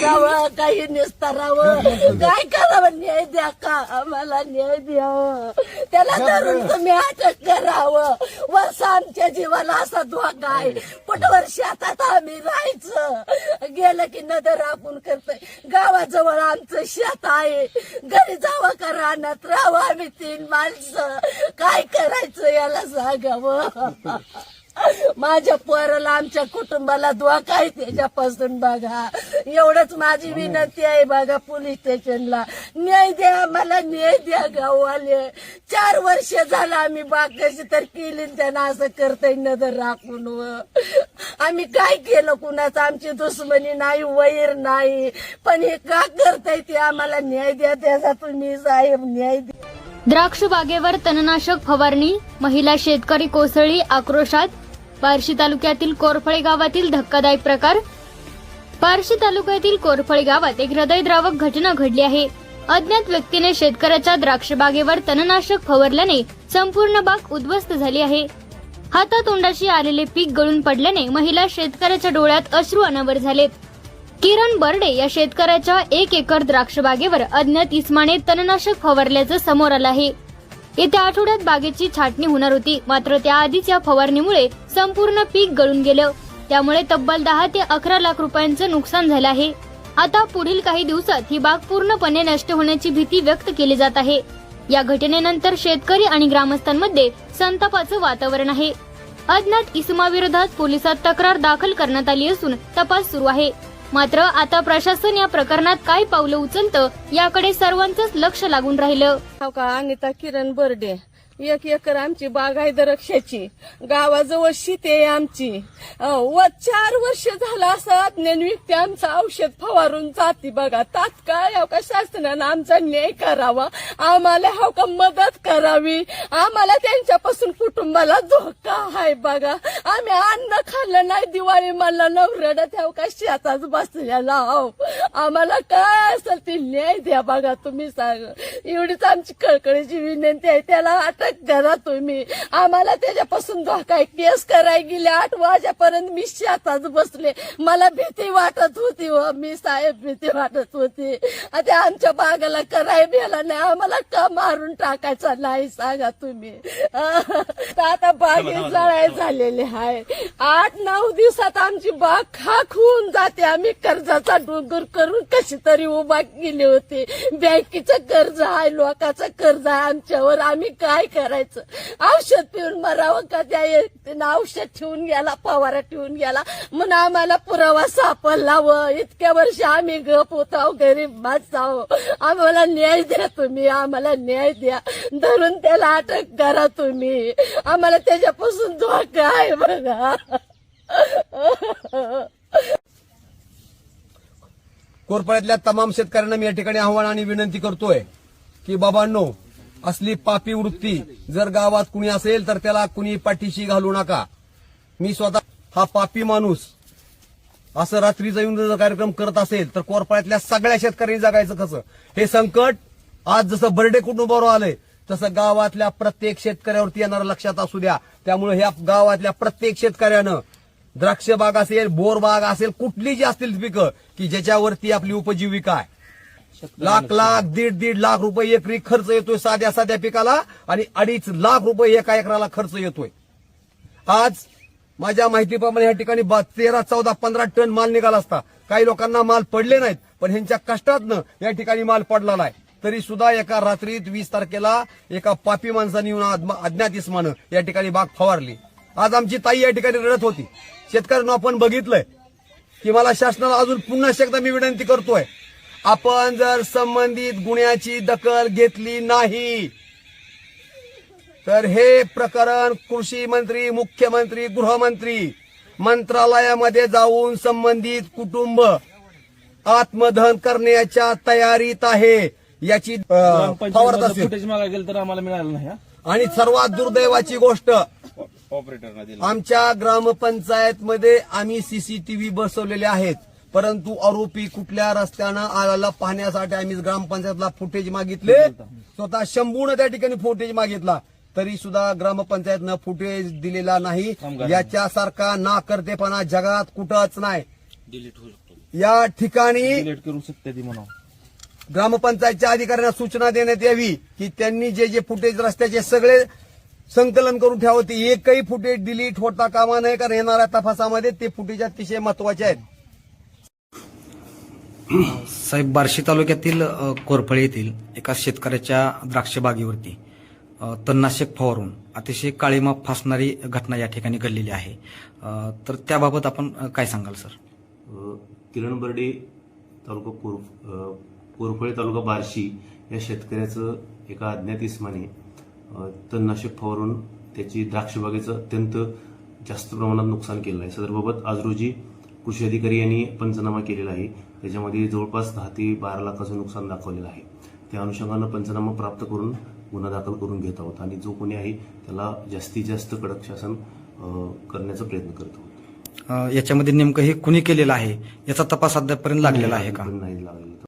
करावं काही निस्तारावं काय करावं न्याय द्या का? आम्हाला न्याय द्यावं त्याला धरून तुम्ही अटक करावं. वर्ष आमच्या जीवाला असा धोका आहे. कुठवर शेतात आम्ही राहायचं. गेलं की नदर राखून करतोय. गावाजवळ आमचं शेत आहे. घरी जावं का रानात? राहावं आम्ही तीन माणसं. काय करायचं याला सांगावं? माझ्या पोराला आमच्या कुटुंबाला धोका आहे त्याच्यापासून बघा. एवढंच माझी विनंती आहे बघा पोलीस स्टेशनला. न्याय द्या मला न्याय द्या गाववाले. चार वर्ष झालं आम्ही बाग कशी तर केली न त्यांना असं करताय नजर राखून व. आम्ही काय केलं कुणाचं? आमची दुश्मनी नाही वैर नाही. पण हे का करताय ते आम्हाला न्याय द्या त्याचा तुम्ही साहेब न्याय द्या. द्राक्ष बागेवर तणनाशक फवारणी महिला शेतकरी कोसळली आक्रोशात बार्शी तालुक्यातील कोरफळे गावातील धक्कादायक प्रकार. बार्शी तालुक्यातील कोरफळे गावात एक हृदयद्रावक घटना घडली आहे. अज्ञात व्यक्तीने शेतकऱ्याच्या द्राक्ष बागेवर तणनाशक फवारल्याने संपूर्ण बाग उद्ध्वस्त झाली आहे. हातातोंडाशी आलेले पीक गळून पडल्याने महिला शेतकऱ्याच्या डोळ्यात अश्रू अनावर झालेत किरण बर्डे या शेतकऱ्याच्या एक एकर द्राक्ष बागेवर अज्ञात इस्माने तणनाशक फवारल्याचं समोर आलं आहे. येत्या आठवड्यात बागेची छाटणी होणार होती. मात्र त्याआधीच या फवारणीमुळे संपूर्ण पीक गळून गेलं. त्यामुळे तब्बल दहा ते अकरा लाख रुपयांचं नुकसान झालं आहे. आता पुढील काही दिवसात ही बाग पूर्णपणे नष्ट होण्याची भीती व्यक्त केली जात आहे. या घटनेनंतर शेतकरी आणि ग्रामस्थांमध्ये संतापाचं वातावरण आहे. अज्ञात इसमाविरोधात पोलिसात तक्रार दाखल करण्यात आली असून तपास सुरू आहे. मात्र आता प्रशासन या प्रकरणात काय पावलं उचलतं याकडे सर्वांचंच लक्ष लागून राहिलं. हो का? अनिता किरण बर्डे. एक एकर आमची बाग आहे द्राक्षाची. गावाजवळ शेती आहे आमची. व चार वर्ष झालं असं अज्ञान व्यक्ती आमचं औषध फवारून जाते बघा. तात्काळ हो का शासनानं आमचा न्याय करावा. आम्हाला हो का मदत करावी. आम्हाला त्यांच्यापासून कुटुंबाला धोका आहे बघा. आम्ही अन्न खाल्लं नाही दिवाळी मला नवरडत हो का शेतात बसलेला हो आम्हाला काय असेल ते न्याय द्या बघा तुम्ही सांग. एवढीच आमची कळकळीची विनंती आहे. त्याला आता अटक करा तुम्ही. आम्हाला त्याच्यापासून धोका केस करायला गेले आठ वाजेपर्यंत मी शेतात बसले. मला भीती वाटत होती व मी साहेब भीती वाटत होती. आता आमच्या बागाला कराय भेला नाही. आम्हाला का मारून टाकायचा? नाही सांगा तुम्ही. आता बागे जळाय झालेले आहे आठ नऊ दिवसात आमची बाग खाक होऊन जाते. आम्ही कर्जाचा डोंगर करून कशी तरी उभा केली होती. बँकेचं कर्ज आहे लोकांचं कर्ज आहे आमच्यावर आम्ही काय करायचं? औषध पिऊन मरावं का त्या औषध ठेवून गेला फवारा ठेवून गेला म्हणून आम्हाला पुरावा सापडला व इतक्या वर्ष आम्ही गप होतो गरीब माणसाव आम्हाला न्याय द्या तुम्ही आम्हाला न्याय द्या. धरून त्याला अटक करा तुम्ही. आम्हाला त्याच्यापासून धोका आहे बघा? कोरपाड्यातल्या तमाम शेतकऱ्यांना मी या ठिकाणी आव्हान आणि विनंती करतोय की बाबांनो असली पापी वृत्ती जर गावात कुणी असेल तर त्याला कुणी पाठीशी घालू नका. मी स्वतः हा पापी माणूस असं रात्रीचा येऊन जर कार्यक्रम करत असेल तर कोरपाड्यातल्या सगळ्या शेतकऱ्यांनी जगायचं कसं? हे संकट आज जसं बर्डे कुटुंबावर आलंय तसं गावातल्या प्रत्येक शेतकऱ्यावरती येणारं लक्षात असू द्या. त्यामुळे ह्या गावातल्या प्रत्येक शेतकऱ्यानं द्राक्ष बाग असेल बोर बाग असेल कुठली जी असतील पिकं की ज्याच्यावरती आपली उपजीविका आहे. लाख लाख दीड दीड लाख रुपये एकरी खर्च येतोय साध्या साध्या पिकाला आणि अडीच लाख रुपये एका एकराला खर्च येतोय. आज माझ्या माहितीप्रमाणे या ठिकाणी तेरा चौदा पंधरा टन माल निघाला असता. काही लोकांना माल पडले नाहीत पण ह्यांच्या कष्टातनं या ठिकाणी माल पडलेला आहे. तरी सुद्धा एका रात्रीत वीस तारखेला एका पापी माणसाने येऊन अज्ञात इस्मानं या ठिकाणी बाग फवारली. आज आमची ताई या ठिकाणी रडत होती. शेतकऱ्यांना आपण बघितलंय की मला शासनाला अजून पुन्हा एकदा मी विनंती करतोय आपण जर संबंधित गुन्ह्याची दखल घेतली नाही तर हे प्रकरण कृषी मंत्री मुख्यमंत्री गृहमंत्री मंत्रालयामध्ये जाऊन संबंधित कुटुंब आत्मदहन करण्याच्या तयारीत आहे. याची फवारत असेल. फुटेज गेलं तर आम्हाला मिळालं नाही हा. आणि सर्वात दुर्दैवाची गोष्ट ऑपरेटरना दिलं. आमच्या ग्रामपंचायत मध्ये आम्ही सीसीटीव्ही बसवलेले आहेत. परंतु आरोपी कुठल्या रस्त्यानं आला पाहण्यासाठी आम्ही ग्रामपंचायतला फुटेज मागितले. स्वतः शंभून त्या ठिकाणी फुटेज मागितला. तरी सुद्धा ग्रामपंचायतनं फुटेज दिलेला नाही. याच्यासारखा नाकर्तेपणा जगात कुठंच नाही. डिलीट होऊ शकतो. या ठिकाणी डिलीट करू शकते ती म्हणा ग्रामपंचायतच्या अधिकाऱ्यांना सूचना देण्यात यावी की त्यांनी जे जे फुटेज रस्त्याचे सगळे संकलन करून ठेवावं ते एकही फुटेज डिलीट होता कामा नये कारण येणाऱ्या तपासामध्ये ते फुटेज अतिशय महत्त्वाचे आहेत. साहेब बार्शी तालुक्यातील कोरफळे येथील एका शेतकऱ्याच्या द्राक्ष बागेवरती तणनाशक फवारून अतिशय काळीमा फासणारी घटना या ठिकाणी घडलेली आहे. तर त्याबाबत आपण काय सांगाल सर? किरण बर्डे तालुका कोर कोरफळे तालुका बार्शी या शेतकऱ्याचं एका अज्ञात इस्माने तणनाशक फवारून त्याची द्राक्ष बागेचं अत्यंत जास्त प्रमाणात नुकसान केलं आहे. सदरबाबत आज रोजी कृषी अधिकारी यांनी पंचनामा केलेला आहे. त्याच्यामध्ये जवळपास दहा ते बारा लाखाचं नुकसान दाखवलेलं आहे. त्या अनुषंगानं पंचनामा प्राप्त करून गुन्हा दाखल करून घेत आहोत आणि जो कोणी आहे त्याला जास्तीत जास्त कडक शासन करण्याचा प्रयत्न करत आहोत. याच्यामध्ये नेमकं हे कुणी केलेलं आहे? याचा तपास अद्यापपर्यंत लागलेला आहे का? नाही लागलेलं.